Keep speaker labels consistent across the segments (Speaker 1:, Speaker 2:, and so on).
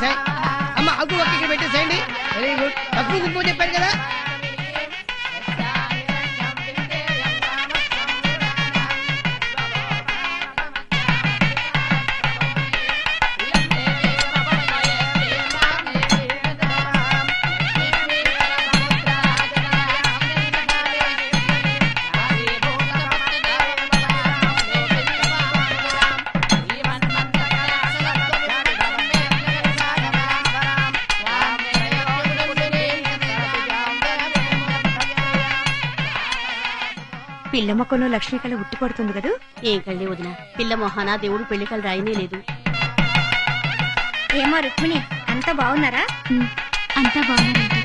Speaker 1: 谁？
Speaker 2: పిల్ల మొక్కలో లక్ష్మీకళ ఉట్టి పడుతుంది కదూ?
Speaker 3: ఏం కళ్ళే వదిన? పిల్ల మొహాన దేవుడు పెళ్ళికలు రాయనే లేదు.
Speaker 2: ఏమో రుక్మిణి అంతా బాగున్నారా?
Speaker 3: అంతా బాగుందండి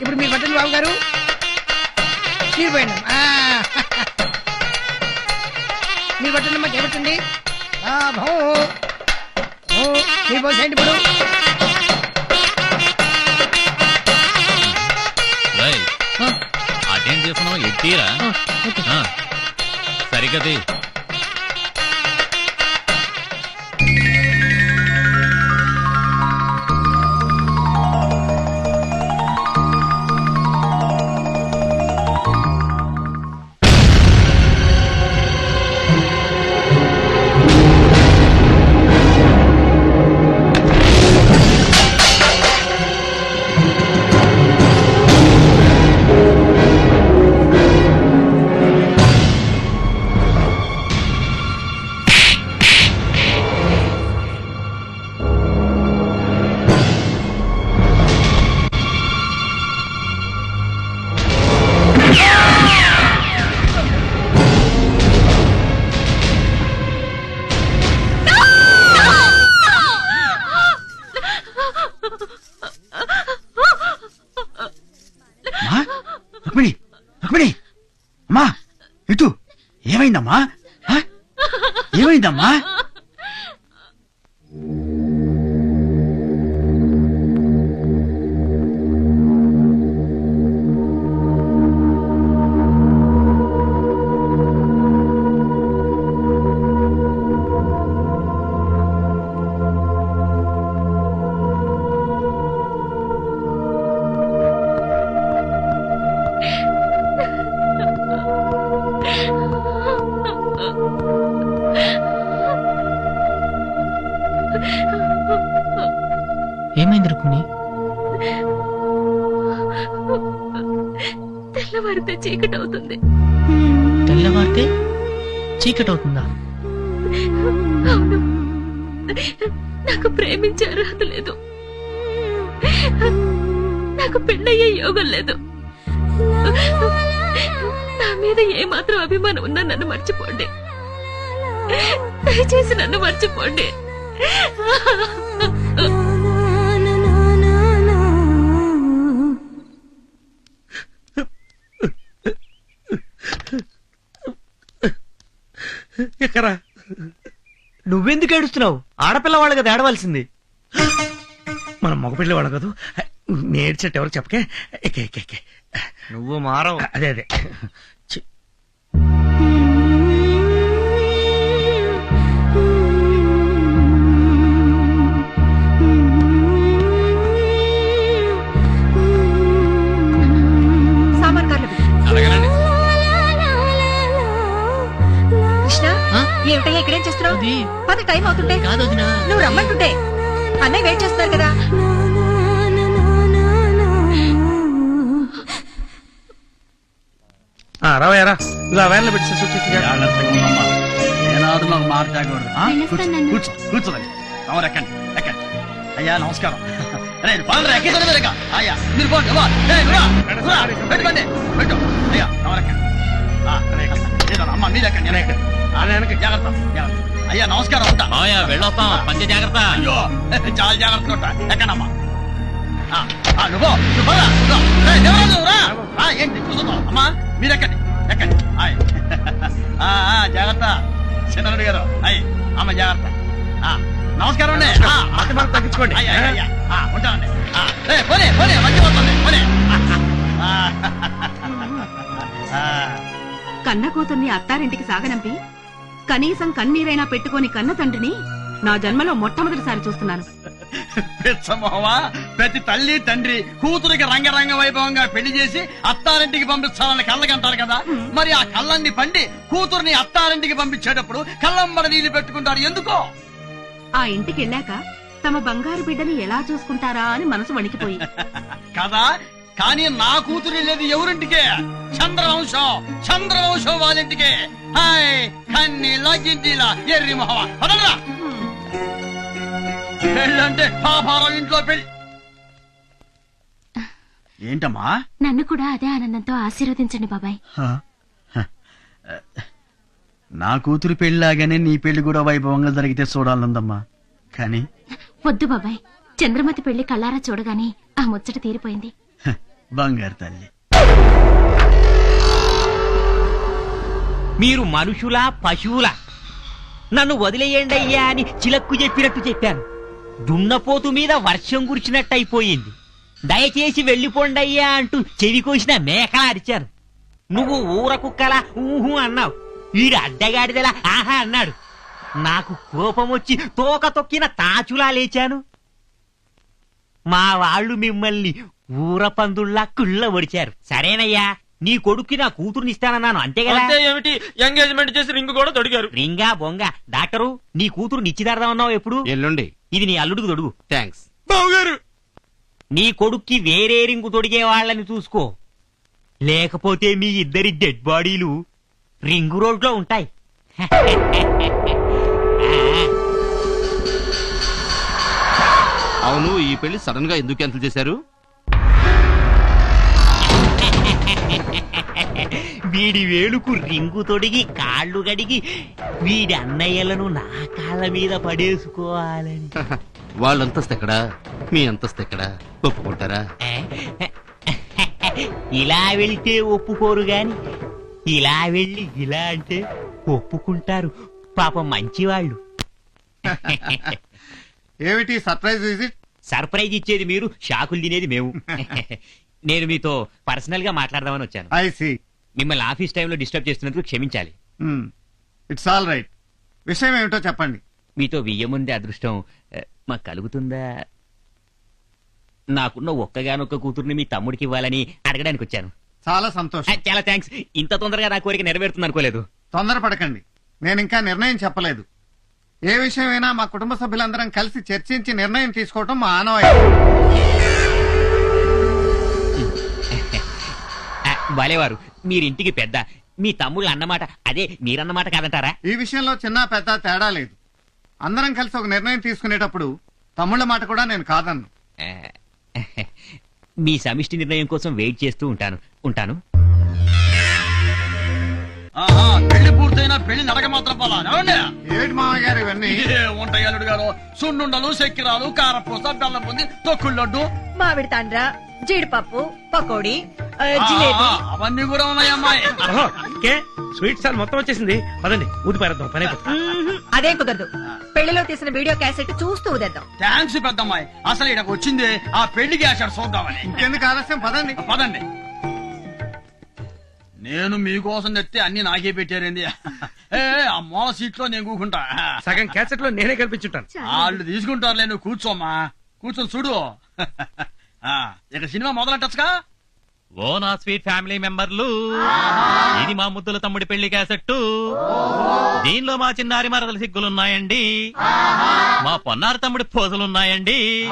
Speaker 1: ఇప్పుడు మీరు పట్టండి బాబు గారు. మీరు పోయండి. అమ్మా. చేపట్టండి. భౌ. మీరు పోసేయండి ఇప్పుడు.
Speaker 4: అటేం చేస్తున్నావు ఎట్టీరా ఆ, సరిగది
Speaker 5: రుక్మిణి రుక్మిణి అమ్మా ఇటు ఏమైందమ్మా? ఏమైందమ్మా?
Speaker 6: ఏమైంది రుక్మిణి?
Speaker 3: తెల్లవారితే చీకటి అవుతుంది.
Speaker 6: తెల్లవారితే చీకటి అవుతుందా
Speaker 3: అవును. నాకు ప్రేమించే అర్హత లేదు. నాకు పెళ్ళయ్యే యోగం లేదు. నా మీద ఏమాత్రం అభిమానం ఉన్నా నన్ను మర్చిపోండి. దయచేసి నన్ను మర్చిపోండి.
Speaker 6: నువ్వెందుకు ఏడుస్తున్నావు? ఆడపిల్ల కదా ఏడవలసింది.
Speaker 1: మనం మగపిల్లే వాడు కదా. నేర్చేట ఎవరు చెప్పకే? ఎక్కే ఎక్కే ఎక్కే
Speaker 6: నువ్వు మారవు.
Speaker 1: అదే అదే.
Speaker 2: ఏమిటయ్యా ఇక్కడేం చేస్తున్నావు? పద టైం అవుతుంటే.
Speaker 6: కాదు వదినా.
Speaker 2: నువ్వు రమ్మంటుంటే. అన్నయ్య వెయిట్ చేస్తున్నారు కదా.
Speaker 1: ఆ, రావయ్యారా ఇలా పెట్టి
Speaker 5: ఏనాడు ఎక్కండి ఎక్కండి. అయ్యా నమస్కారం. పాలరా ఎక్కించండి. అయ్యా మీరు పోండి. పెట్టు అయ్యా ఎక్కండి. అమ్మా మీరు ఎక్కండి నేను ఎక్కండి. ఆ, జాగ్రత్త జాగ్రత్త. అయ్యా నమస్కారం ఉంటా.
Speaker 4: వెళ్ళొస్తాం. పంచ జాగ్రత్త.
Speaker 5: అయ్యో చాలా జాగ్రత్తగా ఉంటా. ఎక్కడమ్మా నువ్వు నువ్వు ఏంటి కూర్చున్నావు అమ్మా మీరు ఎక్కండి? ఎక్కండి ఆయ్. ఆ, ఆ, జాగ్రత్త. చంద్రుడు గారు అయ్యి అమ్మ జాగ్రత్త. ఆ, నమస్కారం అండి.
Speaker 1: తగ్గించుకోండి.
Speaker 5: రేయ్, పోనీ పోనీ మంచి వస్తుంది పోనీ.
Speaker 2: కన్న కూతుర్ని అత్తారింటికి సాగనంపి కనీసం కన్నీరైనా పెట్టుకొని కన్న తండ్రిని నా జన్మలో మొట్టమొదటిసారి చూస్తున్నాను.
Speaker 5: పిచ్చమోవా ప్రతి తల్లి తండ్రి కూతురికి రంగరంగ వైభవంగా పెళ్ళి చేసి అత్తారింటికి పంపించాలని కళ్ళకంటారు కదా? మరి ఆ కళ్ళన్ని పండి కూతుర్ని అత్తారింటికి పంపించేటప్పుడు కళ్ళంబడ నీళ్ళు పెట్టుకుంటారు. ఎందుకో?
Speaker 2: ఆ ఇంటికి వెళ్ళాక తమ బంగారు బిడ్డని ఎలా చూసుకుంటారా అని మనసు వణికిపోయి.
Speaker 5: కదా? కానీ నా కూతురు వెళ్ళేది ఎవరింటికే? చంద్రవంశం చంద్రవంశం వాళ్ళింటికే. హాయ్! కన్ని లగ్గింటిలా ఎర్రి మొహవా పదరా పెళ్ళంటే పాపారం ఇంట్లో పెళ్ళి ఏంటమ్మా?
Speaker 3: నన్ను కూడా అదే ఆనందంతో ఆశీర్వదించండి బాబాయ్.
Speaker 5: నా కూతురు పెళ్ళిలాగానే నీ పెళ్ళి కూడా వైభవంగా జరిగితే చూడాలందమ్మా. కానీ
Speaker 3: వద్దు బాబాయ్. చంద్రమతి పెళ్ళి కళ్ళారా చూడగానే ఆ ముచ్చట తీరిపోయింది.
Speaker 5: బంగారు తల్లి.
Speaker 6: మీరు మనుషులా పశువులా? నన్ను వదిలేయండి అయ్యా అని చిలక్కు చెప్పినట్టు చెప్పాను. దున్నపోతు మీద వర్షం కురిచినట్టు అయిపోయింది దయచేసి వెళ్ళిపోండి అయ్యా అంటూ చెవి కోసిన మేకలా అరిచాను నువ్వు ఊర కుక్కలా ఊహు అన్నావు. వీడు అడ్డగాడిదలా ఆహా అన్నాడు. నాకు కోపం వచ్చి తోక తొక్కిన తాచులా లేచాను. మా వాళ్ళు మిమ్మల్ని ఊర పందుల్లా కుళ్ళ ఒడిచారు సరేనయ్యా. నీ కొడుక్కి నా కూతుర్ని ఇస్తానన్నాను అంతే కదా?
Speaker 7: అంటే ఏమిటి? ఎంగేజ్మెంట్ చేసి రింగ్ కూడా తొడిగారు.
Speaker 6: రింగా బొంగ. డాక్టరు నీ కూతురు నిశ్చితార్థం అన్నావు ఎప్పుడు?
Speaker 7: ఎల్లుండి.
Speaker 6: ఇది నీ అల్లుడికి తొడుగు.
Speaker 7: థ్యాంక్స్.
Speaker 1: బావగారు!
Speaker 6: నీ కొడుక్కి వేరే రింగు తొడిగే వాళ్ళని చూసుకో. లేకపోతే మీ ఇద్దరి డెడ్ బాడీలు రింగు రోడ్లో ఉంటాయి.
Speaker 7: అవును ఈ పెళ్ళి సడన్గా ఎందుకు క్యాన్సిల్ చేశారు?
Speaker 6: వీడి వేలుకు రింగు తొడిగి కాళ్ళు గడిగి వీడి అన్నయ్యలను నా కాళ్ళ మీద పడేసుకోవాలని.
Speaker 7: వాళ్ళ అంతస్తు ఎక్కడా? మీ అంతస్తు ఎక్కడా? ఒప్పుకుంటారా?
Speaker 6: ఇలా వెళ్తే ఒప్పుకోరు గాని ఇలా వెళ్ళి ఇలా అంటే ఒప్పుకుంటారు. పాపం మంచివాళ్ళు.
Speaker 8: ఏమిటి సర్ప్రైజ్ విజిట్?
Speaker 6: సర్ప్రైజ్ ఇచ్చేది మీరు షాకులు తినేది మేము. నేను మీతో పర్సనల్గా మాట్లాడదామని వచ్చాను.
Speaker 8: I see.
Speaker 6: మిమ్మల్ని ఆఫీస్ టైంలో డిస్టర్బ్ చేస్తున్నందుకు క్షమించాలి.
Speaker 8: ఇట్స్ ఆల్ రైట్ విషయం ఏమిటో చెప్పండి.
Speaker 6: మీతో వియ్యముందే అదృష్టం ఆ, మాకు కలుగుతుందా? నాకున్న ఒక్కగానొక్క కూతుర్ని మీ తమ్ముడికి ఇవ్వాలని అడగడానికి వచ్చాను.
Speaker 8: చాలా
Speaker 6: ఆ,
Speaker 8: సంతోషం
Speaker 6: చాలా థ్యాంక్స్ ఇంత తొందరగా నా కోరిక నెరవేరుతుంది అనుకోలేదు.
Speaker 8: తొందరపడకండి. నేను ఇంకా నిర్ణయం చెప్పలేదు. ఏ విషయమైనా మా కుటుంబ సభ్యులందరం కలిసి చర్చించి నిర్ణయం తీసుకోవటం మా ఆనవాయి
Speaker 6: ఆ, భలేవారు మీరింటికి పెద్ద. మీ తమ్ముళ్ళు అన్నమాట. అదే మీరన్నమాట కాదంటారా?
Speaker 8: ఈ విషయంలో చిన్న పెద్ద తేడా లేదు. అందరం కలిసి ఒక నిర్ణయం తీసుకునేటప్పుడు తమ్ముళ్ళ మాట కూడా నేను కాదన్ను.
Speaker 6: మీ సమిష్టి నిర్ణయం కోసం వెయిట్ చేస్తూ ఉంటాను. ఉంటాను.
Speaker 5: ఆహా, పెళ్ళి పూర్తయినా పెళ్ళి నడక మాత్రం పోలా. ఏమండి?
Speaker 8: ఏమిటి మామయ్య గారు ఇవన్నీ?
Speaker 5: ఏ ఉంటాయి అల్లుడు గారు. సున్నుండలు చక్కెరాలు కారపూస బెల్లం పొంది తొక్కుడు లడ్డు
Speaker 2: మామిడి తాండ్ర జీడిపప్పు పకోడీ ఆ,
Speaker 5: ఆహా, అవన్నీ కూడా ఉన్నాయి అమ్మాయి.
Speaker 1: స్వీట్ సార్ మొత్తం వచ్చేసింది. పదండి ఊది పారేద్దాం పని అయిపోతుంది.
Speaker 2: అదే కుదరదు. పెళ్ళిలో తీసిన వీడియో క్యాసెట్ చూస్తూ ఉదేద్దాం
Speaker 5: థ్యాంక్స్ పెద్దమ్మాయి. అసలు ఇక్కడికి వచ్చింది ఆ పెళ్ళికి ఆశాడు చూద్దామని.
Speaker 8: ఇంకెందుకు ఆలస్యం? పదండి.
Speaker 5: పదండి. నేను మీకోసం తెస్తే అన్ని నాకే పెట్టారేంది? ఏ ఆ మూల సీట్లో నేను కూకుంటా.
Speaker 1: సగం క్యాసెట్లో నేనే కల్పించుంటాను.
Speaker 5: వాళ్ళు తీసుకుంటారులే నువ్వు కూర్చోమ్మా. కూర్చొని చూడు. ఇక సినిమా మొదలెట్టచ్చుగా?
Speaker 4: ఓ నా స్వీట్ ఫ్యామిలీ మెంబర్లు. ఇది మా ముద్దుల తమ్ముడి పెళ్ళి క్యాసెట్టు. దీనిలో మా చిన్నారి మరదల సిగ్గులున్నాయండి. మా పొన్నారి తమ్ముడి పోజులున్నాయండి.